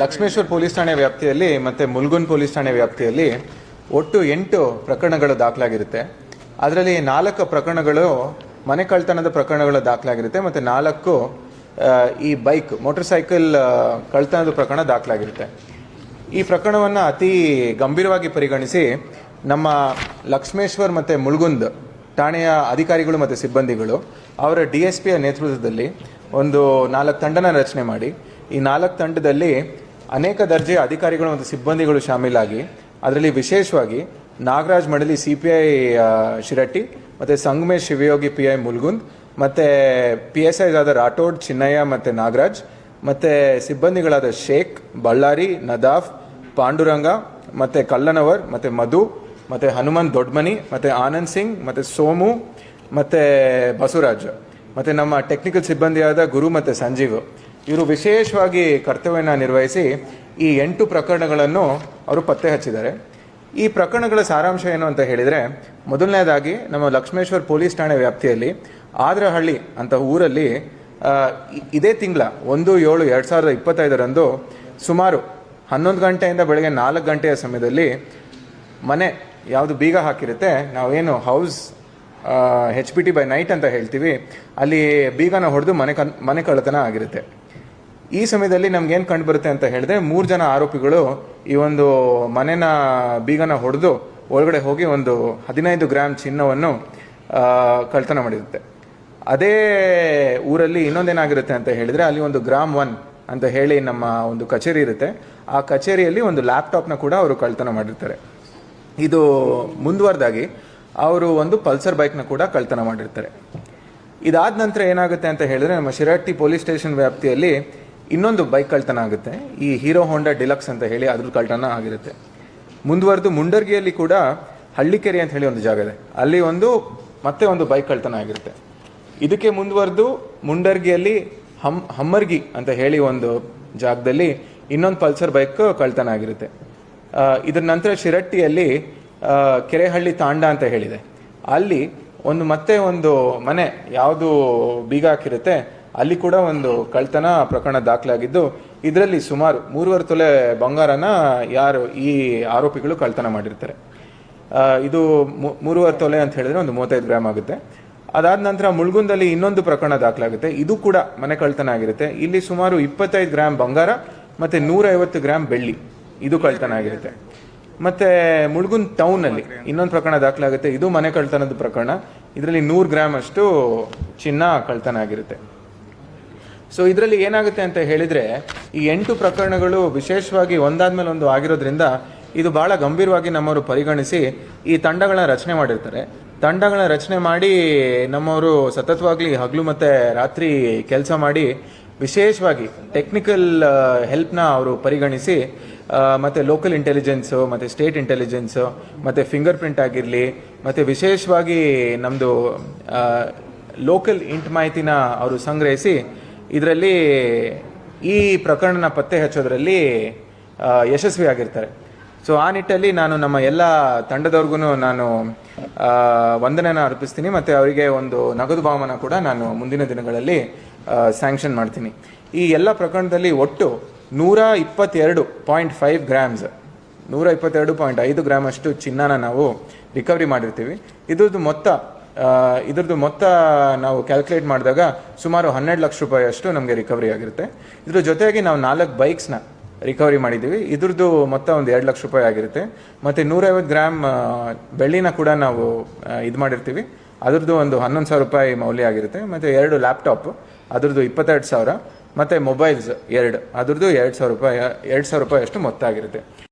Lakshmeshwar police ಠಾಣೆ ವ್ಯಾಪ್ತಿಯಲ್ಲಿ ಮತ್ತು ಮುಲ್ಗುನ್ ಪೊಲೀಸ್ ಠಾಣೆ ವ್ಯಾಪ್ತಿಯಲ್ಲಿ ಒಟ್ಟು ಎಂಟು ಪ್ರಕರಣಗಳು ದಾಖಲಾಗಿರುತ್ತೆ. ಅದರಲ್ಲಿ ನಾಲ್ಕು ಪ್ರಕರಣಗಳು ಮನೆ ಕಳ್ತನದ ಪ್ರಕರಣಗಳು ದಾಖಲಾಗಿರುತ್ತೆ ಮತ್ತು ನಾಲ್ಕು ಈ ಬೈಕ್, ಮೋಟರ್ ಸೈಕಲ್ ಕಳ್ತನದ ಪ್ರಕರಣ ದಾಖಲಾಗಿರುತ್ತೆ. ಈ ಪ್ರಕರಣವನ್ನು ಅತಿ ಗಂಭೀರವಾಗಿ ಪರಿಗಣಿಸಿ ನಮ್ಮ ಲಕ್ಷ್ಮೇಶ್ವರ್ ಮತ್ತು ಮುಳ್ಗುಂದ್ ಠಾಣೆಯ ಅಧಿಕಾರಿಗಳು ಮತ್ತು ಸಿಬ್ಬಂದಿಗಳು ಅವರ ಡಿ ಎಸ್ ಪಿಯ ನೇತೃತ್ವದಲ್ಲಿ ಒಂದು ನಾಲ್ಕು ತಂಡನ ರಚನೆ ಮಾಡಿ ಈ ನಾಲ್ಕು ತಂಡದಲ್ಲಿ ಅನೇಕ ದರ್ಜೆಯ ಅಧಿಕಾರಿಗಳು ಮತ್ತು ಸಿಬ್ಬಂದಿಗಳು ಶಾಮೀಲಾಗಿ, ಅದರಲ್ಲಿ ವಿಶೇಷವಾಗಿ Nagaraj Madali C P I Shiratti, ಮತ್ತು ಸಂಗಮೇಶ್ ಶಿವಯೋಗಿ ಪಿ ಐ ಮುಲ್ಗುಂದ್, ಮತ್ತು ಪಿ ಎಸ್ ಐದಾದ ರಾಠೋಡ್, ಚಿನ್ನಯ್ಯ ಮತ್ತು ನಾಗರಾಜ್, ಮತ್ತು ಸಿಬ್ಬಂದಿಗಳಾದ ಶೇಖ್, ಬಳ್ಳಾರಿ, ನದಾಫ್, ಪಾಂಡುರಂಗ, ಮತ್ತು ಕಲ್ಲನವರ್, ಮತ್ತು ಮಧು, ಮತ್ತು ಹನುಮಂತ್ ದೊಡ್ಮನಿ, ಮತ್ತು ಆನಂದ್ ಸಿಂಗ್, ಮತ್ತು ಸೋಮು, ಮತ್ತು ಬಸವರಾಜ್, ಮತ್ತು ನಮ್ಮ ಟೆಕ್ನಿಕಲ್ ಸಿಬ್ಬಂದಿಯಾದ ಗುರು ಮತ್ತು ಸಂಜೀವ್. ಇವರು ವಿಶೇಷವಾಗಿ ಕರ್ತವ್ಯನ ನಿರ್ವಹಿಸಿ ಈ ಎಂಟು ಪ್ರಕರಣಗಳನ್ನು ಅವರು ಪತ್ತೆ ಹಚ್ಚಿದ್ದಾರೆ. ಈ ಪ್ರಕರಣಗಳ ಸಾರಾಂಶ ಏನು ಅಂತ ಹೇಳಿದರೆ, ಮೊದಲನೇದಾಗಿ ನಮ್ಮ ಲಕ್ಷ್ಮೇಶ್ವರ್ ಪೊಲೀಸ್ ಠಾಣೆ ವ್ಯಾಪ್ತಿಯಲ್ಲಿ ಆದ್ರಹಳ್ಳಿ ಅಂತ ಊರಲ್ಲಿ ಇದೇ ತಿಂಗಳ ಒಂದು ಏಳು ಎರಡು ಸಾವಿರದ ಇಪ್ಪತ್ತೈದರಂದು ಸುಮಾರು ಹನ್ನೊಂದು ಗಂಟೆಯಿಂದ ಬೆಳಗ್ಗೆ ನಾಲ್ಕು ಗಂಟೆಯ ಸಮಯದಲ್ಲಿ ಮನೆ ಯಾವುದು ಬೀಗ ಹಾಕಿರುತ್ತೆ, ನಾವೇನು house H P T by night ಅಂತ ಹೇಳ್ತೀವಿ, ಅಲ್ಲಿ ಬೀಗನ ಹೊಡೆದು ಮನೆ ಕನ್, ಮನೆ ಕಳ್ಳತನ ಆಗಿರುತ್ತೆ. ಈ ಸಮಯದಲ್ಲಿ ನಮ್ಗೇನು ಏನು ಕಂಡು ಬರುತ್ತೆ ಅಂತ ಹೇಳಿದ್ರೆ ಮೂರು ಜನ ಆರೋಪಿಗಳು ಈ ಒಂದು ಮನೆನ ಬೀಗನ ಹೊಡೆದು ಒಳಗಡೆ ಹೋಗಿ ಒಂದು ಹದಿನೈದು ಗ್ರಾಮ್ ಚಿನ್ನವನ್ನು ಕಳ್ತನ ಮಾಡಿರುತ್ತೆ. ಅದೇ ಊರಲ್ಲಿ ಇನ್ನೊಂದೇನಾಗಿರುತ್ತೆ ಅಂತ ಹೇಳಿದ್ರೆ ಅಲ್ಲಿ ಒಂದು ಗ್ರಾಮ್ ಒನ್ ಅಂತ ಹೇಳಿ ನಮ್ಮ ಒಂದು ಕಚೇರಿ ಇರುತ್ತೆ. ಆ ಕಚೇರಿಯಲ್ಲಿ ಒಂದು ಲ್ಯಾಪ್ಟಾಪ್ನ ಕೂಡ ಅವರು ಕಳ್ತನ ಮಾಡಿರ್ತಾರೆ. ಇದು ಮುಂದುವರೆದಾಗಿ ಅವರು ಒಂದು ಪಲ್ಸರ್ ಬೈಕ್ನ ಕೂಡ ಕಳ್ತನ ಮಾಡಿರ್ತಾರೆ. ಇದಾದ ನಂತರ ಏನಾಗುತ್ತೆ ಅಂತ ಹೇಳಿದ್ರೆ ನಮ್ಮ ಶಿರಹಟ್ಟಿ ಪೊಲೀಸ್ ಸ್ಟೇಷನ್ ವ್ಯಾಪ್ತಿಯಲ್ಲಿ ಇನ್ನೊಂದು ಬೈಕ್ ಕಳ್ತನ ಆಗುತ್ತೆ. ಈ ಹೀರೋ ಹೋಂಡಾ ಡಿಲಕ್ಸ್ ಅಂತ ಹೇಳಿ ಅದ್ರ ಕಳ್ತನ ಆಗಿರುತ್ತೆ. ಮುಂದುವರೆದು ಮುಂಡರ್ಗಿಯಲ್ಲಿ ಕೂಡ ಹಳ್ಳಿಕೆರೆ ಅಂತ ಹೇಳಿ ಒಂದು ಜಾಗ ಇದೆ. ಅಲ್ಲಿ ಒಂದು, ಮತ್ತೆ ಒಂದು ಬೈಕ್ ಕಳ್ತನ ಆಗಿರುತ್ತೆ. ಇದಕ್ಕೆ ಮುಂದುವರೆದು ಮುಂಡರ್ಗಿಯಲ್ಲಿ ಹಮ್ ಹಮ್ಮರ್ಗಿ ಅಂತ ಹೇಳಿ ಒಂದು ಜಾಗದಲ್ಲಿ ಇನ್ನೊಂದು ಪಲ್ಸರ್ ಬೈಕ್ ಕಳ್ತನ ಆಗಿರುತ್ತೆ. ಇದರ ನಂತರ ಶಿರಟ್ಟಿಯಲ್ಲಿ ಕೆರೆಹಳ್ಳಿ ತಾಂಡ ಅಂತ ಹೇಳಿದೆ. ಅಲ್ಲಿ ಒಂದು ಮತ್ತೆ ಒಂದು ಮನೆ ಯಾವುದು ಬೀಗ ಹಾಕಿರುತ್ತೆ ಅಲ್ಲಿ ಕೂಡ ಒಂದು ಕಳ್ತನ ಪ್ರಕರಣ ದಾಖಲಾಗಿದ್ದು, ಇದರಲ್ಲಿ ಸುಮಾರು ಮೂರುವರೆ ತೊಲೆ ಬಂಗಾರನ ಯಾರು ಈ ಆರೋಪಿಗಳು ಕಳ್ತನ ಮಾಡಿರ್ತಾರೆ. ಇದು ಮೂರುವರೆ ತೊಲೆ ಅಂತ ಹೇಳಿದ್ರೆ ಒಂದು ಮೂವತ್ತೈದು ಗ್ರಾಮ್ ಆಗುತ್ತೆ. ಅದಾದ ನಂತರ ಮುಳ್ಗುಂದಲ್ಲಿ ಇನ್ನೊಂದು ಪ್ರಕರಣ ದಾಖಲಾಗುತ್ತೆ. ಇದು ಕೂಡ ಮನೆ ಕಳ್ತನ ಆಗಿರುತ್ತೆ. ಇಲ್ಲಿ ಸುಮಾರು ಇಪ್ಪತ್ತೈದು ಗ್ರಾಮ್ ಬಂಗಾರ ಮತ್ತೆ ನೂರೈವತ್ತು ಗ್ರಾಮ್ ಬೆಳ್ಳಿ. ಇದು ಕಳ್ತನ ಆಗಿರುತ್ತೆ. ಮತ್ತೆ ಮುಳ್ಗುಂದ್ ಟೌನಲ್ಲಿ ಇನ್ನೊಂದು ಪ್ರಕರಣ ದಾಖಲಾಗುತ್ತೆ. ಇದು ಮನೆ ಕಳ್ತನದ ಪ್ರಕರಣ. ಇದರಲ್ಲಿ ನೂರು ಗ್ರಾಮ್ ಅಷ್ಟು ಚಿನ್ನ ಕಳ್ತನ ಆಗಿರುತ್ತೆ. ಸೊ ಇದರಲ್ಲಿ ಏನಾಗುತ್ತೆ ಅಂತ ಹೇಳಿದ್ರೆ, ಈ ಎಂಟು ಪ್ರಕರಣಗಳು ವಿಶೇಷವಾಗಿ ಒಂದಾದ್ಮೇಲೆ ಒಂದು ಆಗಿರೋದ್ರಿಂದ ಇದು ಬಹಳ ಗಂಭೀರವಾಗಿ ನಮ್ಮವರು ಪರಿಗಣಿಸಿ ಈ ತಂಡಗಳನ್ನ ರಚನೆ ಮಾಡಿರ್ತಾರೆ. ತಂಡಗಳನ್ನ ರಚನೆ ಮಾಡಿ ನಮ್ಮವರು ಸತತವಾಗಿ ಹಗಲು ಮತ್ತೆ ರಾತ್ರಿ ಕೆಲಸ ಮಾಡಿ ವಿಶೇಷವಾಗಿ ಟೆಕ್ನಿಕಲ್ ಹೆಲ್ಪ್ನ ಅವರು ಪರಿಗಣಿಸಿ ಮತ್ತೆ ಲೋಕಲ್ ಇಂಟೆಲಿಜೆನ್ಸು ಮತ್ತು ಸ್ಟೇಟ್ ಇಂಟೆಲಿಜೆನ್ಸು ಮತ್ತು ಫಿಂಗರ್ ಪ್ರಿಂಟ್ ಆಗಿರಲಿ, ಮತ್ತು ವಿಶೇಷವಾಗಿ ನಮ್ಮದು ಲೋಕಲ್ ಇಂಟ್ ಮಾಹಿತಿನ ಅವರು ಸಂಗ್ರಹಿಸಿ ಇದರಲ್ಲಿ ಈ ಪ್ರಕರಣನ ಪತ್ತೆ ಹಚ್ಚೋದ್ರಲ್ಲಿ ಯಶಸ್ವಿಯಾಗಿರ್ತಾರೆ. ಸೊ ಆ ನಿಟ್ಟಲ್ಲಿ ನಾನು ನಮ್ಮ ಎಲ್ಲ ತಂಡದವ್ರಿಗೂ ನಾನು ವಂದನೆನ ಅರ್ಪಿಸ್ತೀನಿ ಮತ್ತು ಅವರಿಗೆ ಒಂದು ನಗದು ಭಾವನ ಕೂಡ ನಾನು ಮುಂದಿನ ದಿನಗಳಲ್ಲಿ ಸ್ಯಾಂಕ್ಷನ್ ಮಾಡ್ತೀನಿ. ಈ ಎಲ್ಲ ಪ್ರಕರಣದಲ್ಲಿ ಒಟ್ಟು ನೂರ ಇಪ್ಪತ್ತೆರಡು ಪಾಯಿಂಟ್ ಫೈವ್ ಗ್ರಾಮ್ಸ್, ನೂರ ಇಪ್ಪತ್ತೆರಡು ಪಾಯಿಂಟ್ ಐದು ಗ್ರಾಮ್ ಅಷ್ಟು ಚಿನ್ನನ ನಾವು ರಿಕವರಿ ಮಾಡಿರ್ತೀವಿ. ಇದ್ರದ್ದು ಮೊತ್ತ ಇದ್ರದ್ದು ಮೊತ್ತ ನಾವು ಕ್ಯಾಲ್ಕುಲೇಟ್ ಮಾಡಿದಾಗ ಸುಮಾರು ಹನ್ನೆರಡು ಲಕ್ಷ ರೂಪಾಯಿ ಅಷ್ಟು ನಮಗೆ ರಿಕವರಿ ಆಗಿರುತ್ತೆ. ಇದ್ರ ಜೊತೆಗೆ ನಾವು ನಾಲ್ಕು ಬೈಕ್ಸ್ನ ರಿಕವರಿ ಮಾಡಿದ್ದೀವಿ. ಇದ್ರದ್ದು ಮೊತ್ತ ಒಂದು ಎರಡು ಲಕ್ಷ ರೂಪಾಯಿ ಆಗಿರುತ್ತೆ. ಮತ್ತು ನೂರೈವತ್ತು ಗ್ರಾಮ್ ಬೆಳ್ಳಿನ ಕೂಡ ನಾವು ಇದು ಮಾಡಿರ್ತೀವಿ. ಅದ್ರದ್ದು ಒಂದು ಹನ್ನೊಂದು ಸಾವಿರ ರೂಪಾಯಿ ಮೌಲ್ಯ ಆಗಿರುತ್ತೆ. ಮತ್ತು ಎರಡು ಲ್ಯಾಪ್ಟಾಪ್ ಅದ್ರದ್ದು ಇಪ್ಪತ್ತೆರಡು ಸಾವಿರ. ಮತ್ತು ಮೊಬೈಲ್ಸ್ ಎರಡು. ಅದ್ರದ್ದು ಎರಡು ಸಾವಿರ ರೂಪಾಯಿ, ಎರಡು ಸಾವಿರ ರೂಪಾಯಿ ಅಷ್ಟು ಮೊತ್ತ ಆಗಿರುತ್ತೆ.